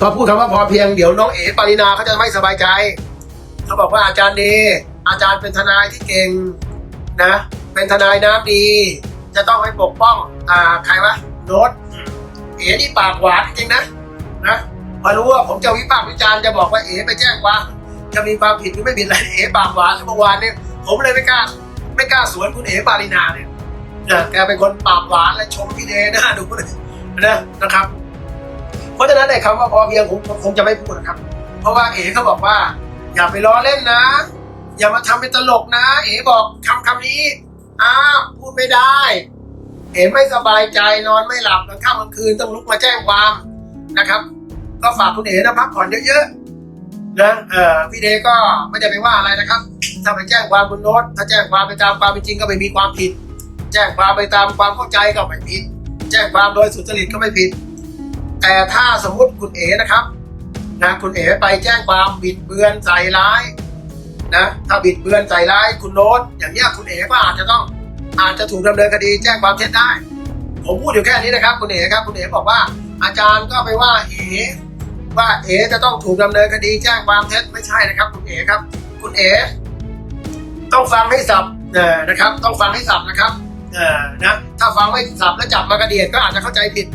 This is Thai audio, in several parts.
พอพูดคำว่าพอเพียงเดี๋ยวน้องเอ๋ปารินาเขาจะไม่สบายใจ เขาบอกว่าอาจารย์ดีอาจารย์เป็นทนายที่เก่งนะ เป็นทนายน้ำดี จะต้องให้ปกป้อง อ่าใครวะโน้ตเอ๋นี่ปากหวานจริงนะนะพอรู้ว่าผมจะวิพากษ์วิจารณ์จะบอกว่าเอ๋ไปแจ้งความจะมีความผิดหรือไม่ผิดอะไรเอ๋ปากหวานเมื่อวานเนี่ยผมเลยไม่กล้าไม่กล้าสวนคุณเอ๋ปารินาเนี่ยนะแกเป็นคนปากหวานและชมพี่เดนะดูเลยนะนะครับ เพราะฉะนั้นในคำว่าพอเพียงผมคงจะไม่พูดนะครับ เพราะว่าเอ๋เขาบอกว่า อย่าไปล้อเล่นนะ อย่ามาทำเป็นตลกนะ เอ๋บอกคำคำนี้อ้าพูดไม่ได้ เอ๋ไม่สบายใจนอนไม่หลับกลางค่ำกลางคืนต้องลุกมาแจ้งความนะครับ ก็ฝากคุณเอ๋นะพักผ่อนเยอะๆนะเออพี่เดก็ไม่ได้ไปว่าอะไรนะครับ ถ้าไปแจ้งความคุณโน้ตถ้าแจ้งความไปตามความเป็นจริงก็ไม่มีความผิด แจ้งความไปตามความเข้าใจก็ไม่ผิด แจ้งความโดยสุจริตก็ไม่ผิด แต่ถ้าสมมติคุณเอ๋นะครับนะคุณเอ๋ไปแจ้งความบิดเบือนใส่ร้ายนะถ้าบิดเบือนใส่ร้ายคุณโน้ตอย่างเนี้ยคุณเอ๋ก็อาจจะต้องอาจจะถูกดำเนินคดีแจ้งความเท็จได้ ผมพูดอยู่แค่นี้นะครับ คุณเอ๋ครับคุณเอ๋บอกว่า อาจารย์ก็ไปว่าเอ๋ว่าเอ๋จะต้องถูกดำเนินคดีแจ้งความเท็จไม่ใช่นะครับ คุณเอ๋ครับ คุณเอ๋ต้องฟังให้สับเออนะครับ ต้องฟังให้สับนะครับเออนะถ้าฟังไม่สับแล้วจับมากระเดียดก็อาจจะเข้าใจผิด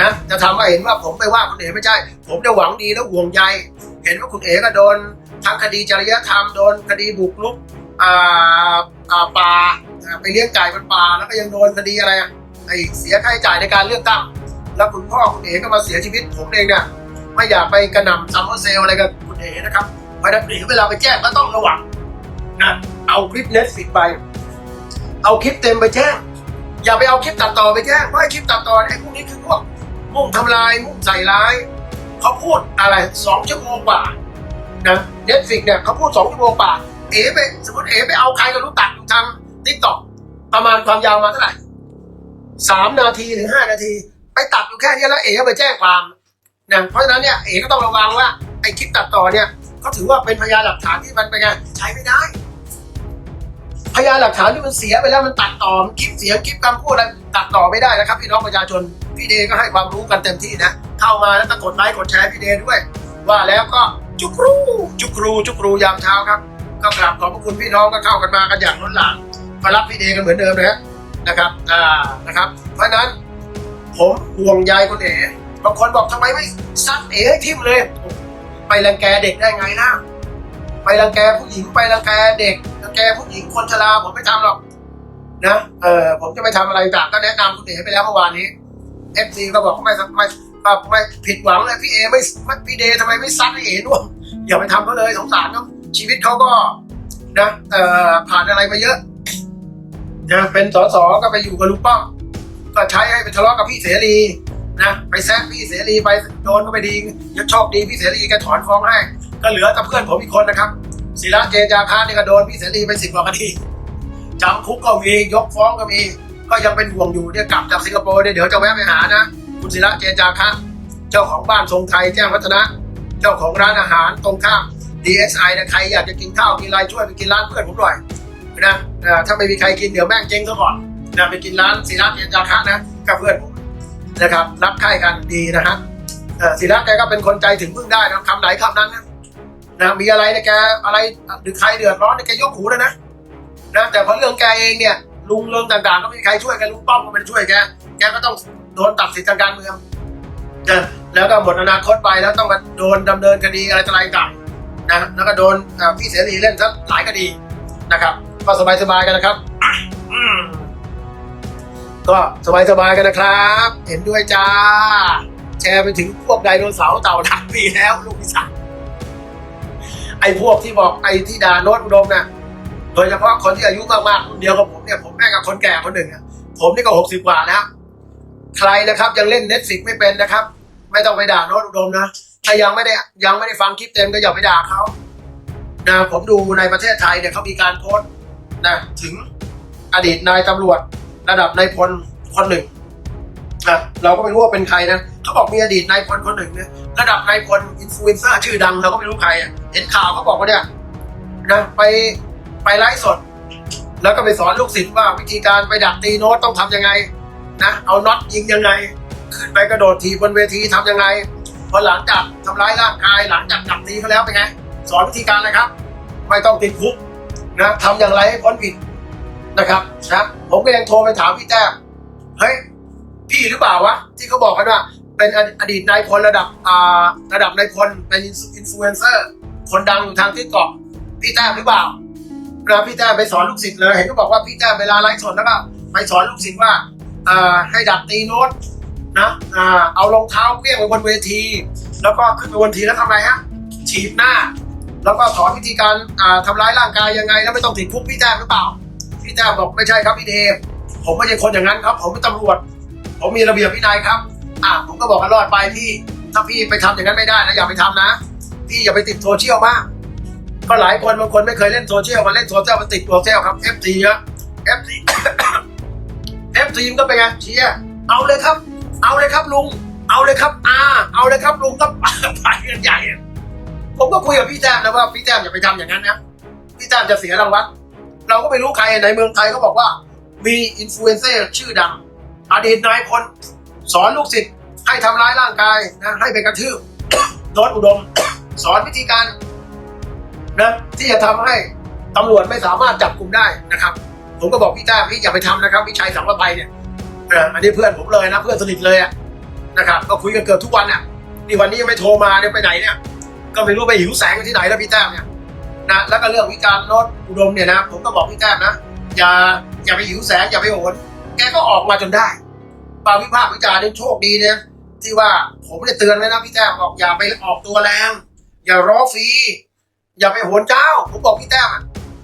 นะจะทำให้เห็นว่าผมไปว่าคุณเอ๋ไม่ใช่ ผมจะหวังดีแล้วห่วงใย เห็นว่าคุณเอ๋ก็โดนทั้งคดีจริยธรรมโดนคดีบุกรุกอ่าอ่าป่าอ่าไปเลี้ยงไก่บนป่าแล้วก็ยังโดนคดีอะไรอะไอเสียค่าใช้จ่ายในการเลือกตั้ง แล้วคุณพ่อคุณเอ๋ก็มาเสียชีวิตผมเองเนี่ยไม่อยากไปกระหน่ำซัมเมอร์เซลอะไรกับคุณเอ๋นะครับเพราะฉะนั้นเอ๋เวลาไปแจ้งก็ต้องระวังนะเอาคลิปเน็ตฟิกไป เอาคลิปเต็มไปแจ้ง อย่าไปเอาคลิปตัดต่อไปแจ้งเพราะไอ้คลิปตัดต่อไอ้พวกนี้คือพวก มุ่งทำลายมุ่งใส่ร้าย เขาพูดอะไรสองชั่วโมงกว่านะเน็ตฟิกเนี่ยเขาพูดสองชั่วโมงกว่า เอ๋ไปสมมติเอ๋ไปเอาใครก็รู้ตัดทางทิกตอกประมาณความยาวมาเท่าไหร่สามนาทีถึงห้านาที ไปตัดอยู่แค่นี้แล้วเอ๋ก็ไปแจ้งความนะเพราะฉะนั้นเนี่ยเอ๋ก็ต้องระวังว่าไอ้คลิปตัดต่อเนี่ยเขาถือว่าเป็นพยานหลักฐานที่มันเป็นไงใช้ไม่ได้ พยานหลักฐานที่มันเสียไปแล้วมันตัดต่อคลิปเสียงคลิปคำพูดอะไรตัดต่อไม่ได้นะครับพี่น้องประชาชน พี่เดก็ให้ความรู้กันเต็มที่นะ เข้ามาแล้วก็กดไลค์กดแชร์พี่เดด้วย ว่าแล้วก็จุกรูจุกรูจุกรูยามเช้าครับ ก็กราบขอบพระคุณพี่น้องก็เข้ากันมากันอย่างล้นหลามมารับพี่เดกันเหมือนเดิมนะนะครับอ่านะครับ เพราะนั้นผมห่วงใยคุณเอ๋บางคนบอกทำไมไม่ซัดเอ๋ให้ทิมเลย ไปรังแกเด็กได้ไงนะไปรังแกผู้หญิงไปรังแกเด็กรังแกผู้หญิงคนชราผมไม่ทำหรอกนะเออผมจะไม่ทำอะไรต่างก็แนะนำคุณเอ๋ไปแล้วเมื่อวานนี้ อฟซีก็บอกไม่ไม่ไม่ไม่ผิดหวังเลยพี่เอไม่พี่เดทำไมไม่ซัดให้เอ๋ด้วยอย่าไปทำเขาเลยสงสารเขาชีวิตเขาก็นะเอ่อผ่านอะไรมาเยอะนะเป็นสสก็ไปอยู่กับลุงป้อมก็ใช้ให้ไปทะเลาะกับพี่เสรีนะไปแซะพี่เสรีไปโดนก็ไปดียังโชคดีพี่เสรีแกถอนฟ้องให้ ก็เหลือแต่เพื่อนผมอีกคนนะครับศิระเจนจาคานี่ก็โดนพี่เสรีไปสิบกว่าคดีจำคุกก็มียกฟ้องก็มี ก็ยังเป็นห่วงอยู่เนี่ยกลับจากสิงคโปร์เนี่ยเดี๋ยวจะแวะไปหานะคุณศิระเจนจาคะ เจ้าของบ้านทรงไทยแจ้งวัฒนะ เจ้าของร้านอาหารตรงข้าม DSI นะใครอยากจะกินข้าวกินอะไรช่วยไปกินร้านเพื่อนผมหน่อยนะถ้าไม่มีใครกินเดี๋ยวแม่งเจ๊งซะก่อนนะไปกินร้านศิระเจนจาคะนะกับเพื่อนผมนะครับรักใคร่กันดีนะฮะศิระแกก็เป็นคนใจถึงพึ่งได้นะคำไหนคำนั้นนะนะมีอะไรนี่ยแกอะไรหรือใครเดือดร้อนเนี่ยแกยกหูเลยนะนะแต่พอเรื่องแกเองเนี่ย ลุงเรื่องต่างๆ ก็ไม่มีใครช่วยแกลุงป้อมก็ไม่ช่วยแกแกก็ต้องโดนตัดสิทธิ์ทางการเมืองแล้วก็หมดอนาคตไปแล้วต้องมาโดนดำเนินคดีอะไรต่ออะไรต่างนะแล้วก็โดนพี่เสรีเล่นซะหลายคดีนะครับ ก็สบายๆกันนะครับก็สบายๆกันนะครับ เห็นด้วยจ้า แชร์ไปถึงพวกไดโนเสาร์เต่าทันปีแล้วลูกพิสันไอ้พวกที่บอกไอ้ที่ด่าโน้ตอุดมเนี่ย ดยเฉพาะคนที่อายุมากๆรุ่นเดียวกับผมเนี่ยผมแม่งกับคนแก่คนหนึ่งผมนี่ก็หกสิบกว่าแล้วใครนะครับยังเล่นเน็ตฟิกไม่เป็นนะครับ ไม่ต้องไปด่าโน้ตอุดมนะถ้ายังไม่ได้ยังไม่ได้ฟังคลิปเต็มก็อย่าไปด่าเขานะผมดูในประเทศไทยเนี่ยเขามีการโพสต์นะถึงอดีตนายตำรวจระดับนายพลคนหนึ่งนะเราก็ไม่รู้ว่าเป็นใครนะเขาบอกมีอดีตนายพลคนหนึ่งเนี่ยระดับนายพลอินฟลูเอนเซอร์ชื่อดังเราก็ไม่รู้ใครเห็นข่าวเขาบอกว่าเนี่ยนะไป ไปไลฟ์สด แล้วก็ไปสอนลูกศิษย์ว่าวิธีการไปดักตีโน้ตต้องทำยังไงนะเอาน็อตยิงยังไง ขึ้นไปกระโดดถีบนเวทีทำยังไงพอหลังจากทำร้ายร่างกายหลังจากจับตีเขาแล้วเป็นไง สอนวิธีการเลยครับ ไม่ต้องติดคุกนะทำอย่างไรให้พ้นผิดนะครับนะผมก็ยังโทรไปถามพี่แต้มเฮ้ยพี่หรือเปล่าวะที่เขาบอกกันว่าเป็นอดีตนายพลระดับอ่าระดับนายพลเป็นอินฟลูเอนเซอร์คนดังอยู่ทางที่เกาะพี่แต้มหรือเปล่า นะพี่แต้มไปสอนลูกศิษย์เลยเห็นเขาบอกว่าพี่แต้มเวลาไลฟ์สดแล้วก็ไปสอนลูกศิษย์ว่าให้ดักตีโน้ตนะเอารองเท้าเพี้ยงไปบนเวที แล้วก็ขึ้นไปบนทีแล้วทำไงฮะฉีดหน้า แล้วก็สอนวิธีการทำร้ายร่างกายยังไง แล้วไม่ต้องติดคุกพี่แต้มหรือเปล่า พี่แต้มบอกไม่ใช่ครับพี่เดมผมไม่ใช่คนอย่างนั้นครับ ผมเป็นตำรวจ ผมมีระเบียบวินัยครับอะผมก็บอกกันรอดไปพี่ ถ้าพี่ไปทำอย่างนั้นไม่ได้นะอย่าไปทำนะ พี่อย่าไปติดโซเชียลมาก ก็หลายคนบางคนไม่เคยเล่นโซเชียลมาเล่นโซเชียลมาติดโซเชียลครับ FT เยอะ FT FT มันก็เป็นไงเชียร์เอาเลยครับ เอาเลยครับลุง เอาเลยครับอาเอาเลยครับลุงก็ไปกันใหญ่ผมก็คุยกับพี่แต้มนะว่าพี่แต้มอย่าไปทำอย่างนั้นนะพี่แต้มจะเสียรางวัลเราก็ไม่รู้ใครในเมืองไทยเขาบอกว่า มีอินฟลูเอนเซอร์ชื่อดัง อดีตนายพลสอนลูกศิษย์ให้ทำร้ายร่างกายนะให้ไปกระทืบโน้ตอุดม สอนวิธีการ นะที่จะทำให้ตำรวจไม่สามารถจับกลุ่มได้นะครับ ผมก็บอกพี่ต้าพี่อย่าไปทำนะครับพี่ชัยสังวไปเนี่ยอันนี้เพื่อนผมเลยนะเพื่อนสนิทเลยอะนะครับก็คุยกันเกือบทุกวันอะนี่วันนี้ยังไม่โทรมาเนี่ยไปไหนเนี่ย ก็ไม่รู้ไปหิวแสงที่ไหนแล้วพี่แต้มเนี่ยนะแล้วก็เรื่องวิจารณ์โน้ตอุดมเนี่ยนะผมก็บอกพี่แต้มนะอย่าอย่าไปหิวแสงอย่าไปโหนแกก็ออกมาจนได้ปาวิพากวิจารณ์นี่โชคดีเนี่ยที่ว่าผมเนี่ยเตือนไว้นะพี่แต้มบอกอย่าไปออกตัวแรงอย่าร้อฟรี อย่าไปโหนเจ้า ผมบอกพี่แต้มอะ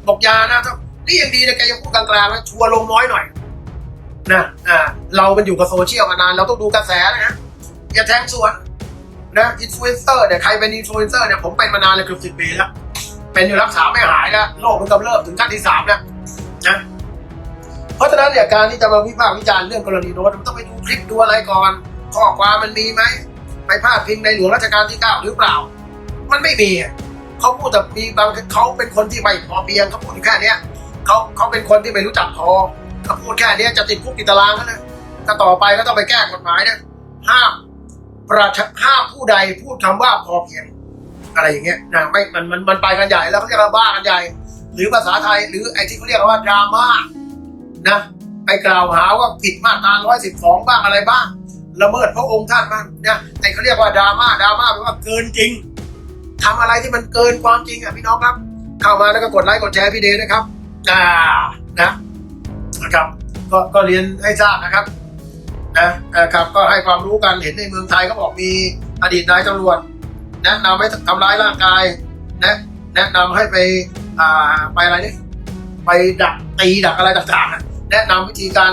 บอกยานะนี่ยังดีนะแกยังพูดกลางๆนะชัวร์ลงน้อยหน่อยนะอ่าเรามันอยู่กับโซเชียลมานานเราต้องดูกระแสนะอย่าแทงสวนนะอินฟลูเอนเซอร์เนี่ยใครเป็นอินฟลูเอนเซอร์เนี่ยผมเป็นมานานเลยเกือบสิบปีแล้วเป็นอยู่รักษาไม่หายแล้วโรคมันกำเริบถึงขั้นที่สามแล้วนะเพราะฉะนั้นเนี่ยการที่จะมาวิพากษ์วิจารณ์เรื่องกรณีโน้ตมันต้องไปดูคลิปดูอะไรก่อนข้อความมันมีไหมไปพาดพิงในหลวงรัชกาลที่เก้าหรือเปล่า มันไม่มี เขาพูดแต่มีบางเขาเป็นคนที่ไม่พอเพียงเขาพูดแค่เนี้ยเขาเขาเป็นคนที่ไม่รู้จักพอเขาพูดแค่เนี้ยจะติดคุกติดตารางกันนะถ้าต่อไปก็ต้องไปแก้กฎหมายนะห้ามประชาห้ามผู้ใดพูดคำว่าพอเพียง อะไรอย่างเงี้ยนะไม่มันมันมันไปกันใหญ่แล้วเขาเรียกว่าบ้ากันใหญ่ หรือภาษาไทยหรือไอ้ที่เขาเรียกว่าดราม่านะไปกล่าวหาว่าผิดมาตราร้อยสิบสองบ้างอะไรบ้างละเมิดพระองค์ท่านบ้างเนี่ยไอ้เขาเรียกว่าดราม่าดราม่าแปลว่าเกินจริง ทำอะไรที่มันเกินความจริงอะพี่น้องครับ เข้ามาแล้วก็กดไลค์กดแชร์พี่เดย์นะครับอ่านะนะครับก็ก็เรียนให้ทราบนะครับนะนะครับก็ให้ความรู้กันเห็นในเมืองไทยเขาบอกมีอดีตนายตำรวจแนะนำให้ทำร้ายร่างกายนะแนะนำให้ไปอ่าไปอะไรนี่ไปดักตีดักอะไรต่างๆแนะนำวิธีการ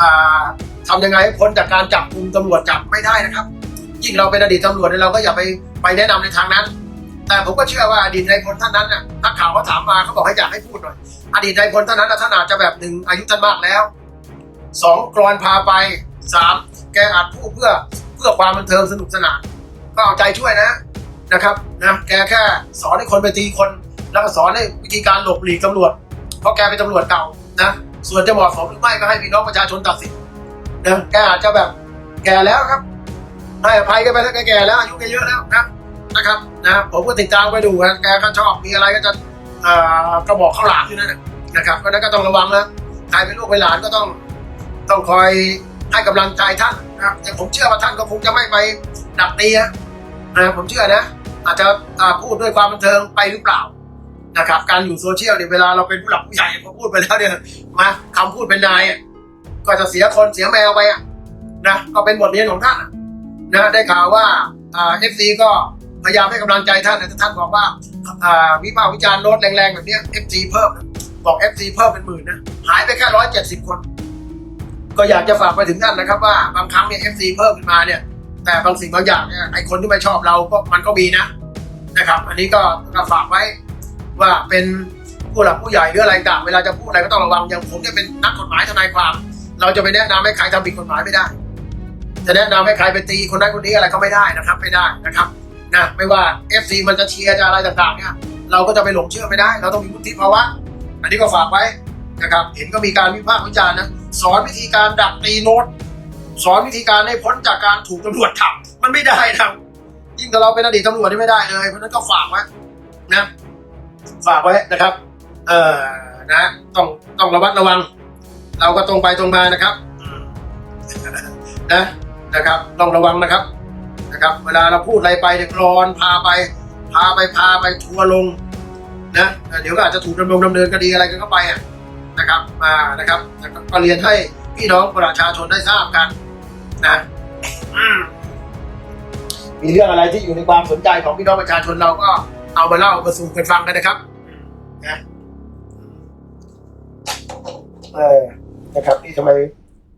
อ่าทำยังไงให้พ้นจากการจับกลุ่มตำรวจจับไม่ได้นะครับ ยิ่งเราเป็นอดีตตำรวจเนี่ยเราก็อย่าไปไปแนะนำในทางนั้น แต่ผมก็เชื่อว่าอดีตนายพลท่านนั้นน่ะนักข่าวเขาถามมาเขาบอกให้อยากให้พูดหน่อย อดีตนายพลท่านนั้นท่านอาจจะแบบหนึ่งอายุท่านมากแล้วสองกรอนพาไปสามแกอาจพูดเพื่อเพื่อความบันเทิงสนุกสนาน ก็เอาใจช่วยนะนะครับนะแกแค่สอนให้คนไปตีคน แล้วก็สอนให้วิธีการหลบหลีกตำรวจ เพราะแกเป็นตำรวจเก่านะส่วนจะเหมาะสมหรือไม่ก็ให้พี่น้องประชาชนตัดสินนะแกอาจจะแบบแก่แล้วครับให้อภัยกันไปถ้าแกแก่แล้วอายุแกเยอะแล้วนะ นะครับนะผมก็ติดตามไปดูนะแกก็ชอบมีอะไรก็จะกระบอกข้าวหลามอยู่นั่นนะครับเพราะนั้นก็ต้องระวังนะใครเป็นลูกเป็นหลานก็ต้องต้องคอยให้กำลังใจท่านนะครับแต่ผมเชื่อว่าท่านก็คงจะไม่ไปดักตีนะนะผมเชื่อนะ อาจจะพูดด้วยความบันเทิงไปหรือเปล่านะครับ การอยู่โซเชียลเนี่ยเวลาเราเป็นผู้หลักผู้ใหญ่พอพูดไปแล้วเนี่ยมาคำพูดเป็นนายอะก็จะเสียคนเสียแมวไปอะนะก็เป็นบทเรียนของท่านนะได้ข่าวว่าอ่าเอฟซีก็ พยายามให้กำลังใจท่านนะแต่ท่านบอกว่าวิพากษ์วิจารณ์ลดแรงๆแบบนี้เอฟซีเพิ่มนะบอกเอฟซีเพิ่มเป็นหมื่นนะหายไปแค่ร้อยเจ็ดสิบคน ก็อยากจะฝากไปถึงท่านนะครับว่าบางครั้งเนี่ยเอฟซีเพิ่มขึ้นมาเนี่ย แต่บางสิ่งบางอย่างเนี่ยไอคนที่ไม่ชอบเราก็มันก็มีนะนะครับ อันนี้ก็ฝากไว้ว่าเป็นผู้หลักผู้ใหญ่หรืออะไรต่างเวลาจะพูดอะไรก็ต้องระวังอย่างผมเนี่ยเป็นนักกฎหมายทนายความ เราจะไปแนะนำให้ใครทำผิดกฎหมายไม่ได้ จะแนะนำให้ใครไปตีคนนั้นคนนี้อะไรก็ไม่ได้นะครับ ไม่ได้นะครับ นะไม่ว่า FC มันจะเชียร์จะอะไรต่างๆเนี่ยเราก็จะไปหลงเชื่อไม่ได้ เราต้องมีวุฒิภาวะ อันนี้ก็ฝากไว้นะครับเห็นก็มีการวิพากษ์วิจารณ์นะสอนวิธีการดักตีโน้ตสอนวิธีการให้พ้นจากการถูกตำรวจจับมันไม่ได้นะกับเราเป็นอดีตตำรวจนี่ไม่ได้เลยเพราะนั้นก็ฝากไว้นะฝากไว้นะครับเออนะต้องต้องระมัดระวัง เราก็ตรงไปตรงมานะครับนะนะครับต้องระวังนะครับ นะครับ เวลาเราพูดอะไรไปเนี่ยกรอนพาไป พาไปพาไปทัวร์ลงนะเดี๋ยวก็อาจจะถูกดำเนินดำเนินคดีอะไรกันเข้าไปอะนะครับมานะครับก็เรียนให้พี่น้องประชาชนได้ทราบกันนะมมีเรื่องอะไรที่อยู่ในความสนใจของพี่น้องประชาชนเราก็เอามาเล่ามาสู่กันฟังกันนะครับนะเออนะครับนี่ทำไม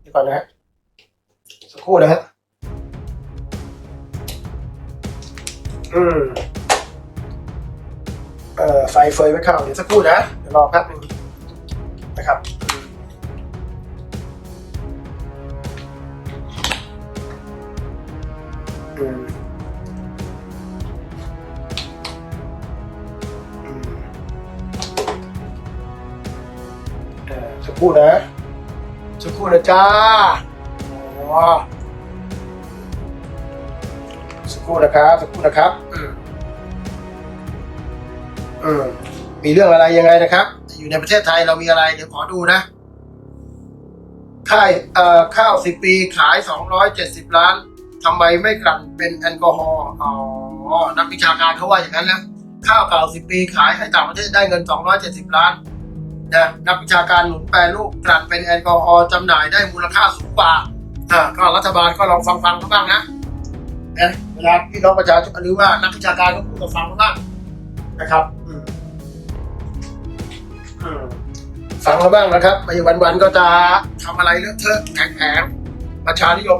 เดี๋ยวก่อนนะฮะสักครู่นะฮะ อืมเอ่อไฟเฟยไว้ข้าเดี๋ยวสักครู่นะเดี๋ยวรอแป๊บหนึงนะครับอืมเอ่อสักครู่นะสักครู่นะจ้าอ๋อ สักครู่นะครับสักครู่นะครับอืมอืมมีเรื่องอะไรยังไงนะครับ อยู่ในประเทศไทยเรามีอะไรเดี๋ยวขอดูนะค่ายเอ่อข้าวสิบปีขายสองร้อยเจ็ดสิบล้านทำไมไม่กลั่นเป็นแอลกอฮอล์อ๋อนักวิชาการเขาว่าอย่างนั้นนะข้าวเก่าสิบปีขายให้ต่างประเทศได้เงินสองร้อยเจ็ดสิบล้านนะนักวิชาการหนุนแปรรูปกลั่นเป็นแอลกอฮอล์จำหน่ายได้มูลค่าสูงกว่าอ่าก็รัฐบาลก็ลองฟังฟังเขาบ้างนะ นะเวลาพี่น้องประชาชนหรือว่านักวิชาการก็พูดกับฟังเขาบ้างนะครับฟังเราบ้างนะครับไม่วันๆก็จะทำอะไรเลอะเทอะแข็งๆประชานิยม